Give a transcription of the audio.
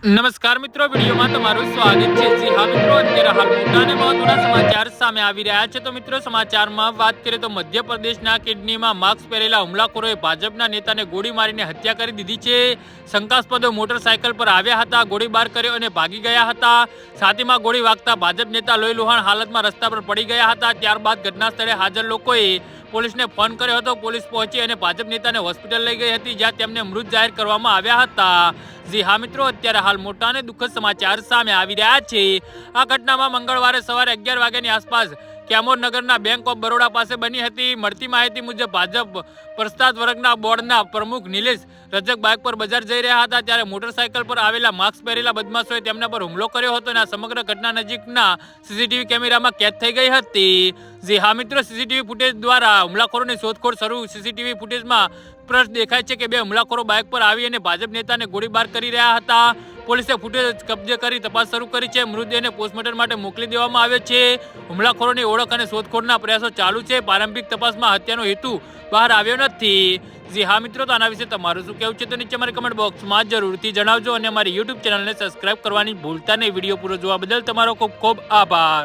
નમસ્કાર મિત્રો, વિડીયોમાં તમારું સ્વાગત છે. જી હા મિત્રો, અત્યારે હાલ મોટા મહત્વના સમાચાર સામે આવી રહ્યા છે. તો મિત્રો, સમાચારમાં વાત કરીએ તો મધ્યપ્રદેશના કિડનીમાં માસ્ક પહેરેલા હુમલાખોરોએ ભાજપના નેતાને ગોળી મારીને હત્યા કરી દીધી છે. શંકાસ્પદો મોટરસાયકલ પર આવ્યા હતા, ગોળીબાર કર્યો અને ભાગી ગયા હતા. છાતીમાં ગોળી વાગતા ભાજપ નેતા લોહી લુહાણ હાલતમાં રસ્તા પર પડી ગયા હતા. ત્યારબાદ ઘટના સ્થળે હાજર લોકોએ પોલીસને ફોન કર્યો હતો. પોલીસ પહોંચી અને ભાજપ નેતાને હોસ્પિટલ લઈ ગઈ હતી, જ્યાં તેમને મૃત જાહેર કરવામાં આવ્યા હતા. જી હા મિત્રો, અત્યારે હાલ મોટા અને દુઃખદ સમાચાર સામે આવી રહ્યા છે. આ ઘટનામાં મંગળવારે સવારે અગિયાર વાગ્યાની આસપાસ કેમોર નગરના બેંક ઓફ બરોડા પાસે બની હતી. મળતી માહિતી મુજબ ભાજપ પ્રસ્તાદ વર્ગના બોર્ડના પ્રમુખ નિલેશ રજક બાઇક પર બજાર જઈ રહ્યા હતા ત્યારે મોટરસાયકલ પર આવેલા માસ્ક પહેરેલા બદમાશોએ તેમના પર હુમલો કર્યો હતો અને આ સમગ્ર ઘટના નજીકના સીસીટીવી કેમેરામાં કેદ થઈ ગઈ હતી. જે હા મિત્રો, સીસીટીવી ફૂટેજ દ્વારા હુમલાખોરોની શોધખોળ શરૂ. સીસીટીવી ફૂટેજમાં સ્પષ્ટ દેખાય છે કે બે હુમલાખોરો બાઇક પર આવી અને ભાજપ નેતાને ગોળીબાર કરી રહ્યા હતા. પોલીસે ફૂટેજ કબજે કરી તપાસ શરૂ કરી છે. મૃતદેહને પોસ્ટમોર્ટમ માટે મોકલી દેવામાં આવ્યો છે. હુમલાખોરોની ઓળખ અને શોધખોળના પ્રયાસો ચાલુ છે. પ્રારંભિક તપાસમાં હત્યાનો હેતુ બહાર આવ્યો નથી. જી હા મિત્રો, તો આના વિશે તમારું શું કહેવું છે તો નીચે મારી કમેન્ટ બોક્સમાં જરૂરથી જણાવજો અને અમારી યુટ્યુબ ચેનલને સબસ્ક્રાઇબ કરવાની ભૂલતા નહીં. વીડિયો પૂરો જોવા બદલ તમારો ખૂબ ખૂબ આભાર.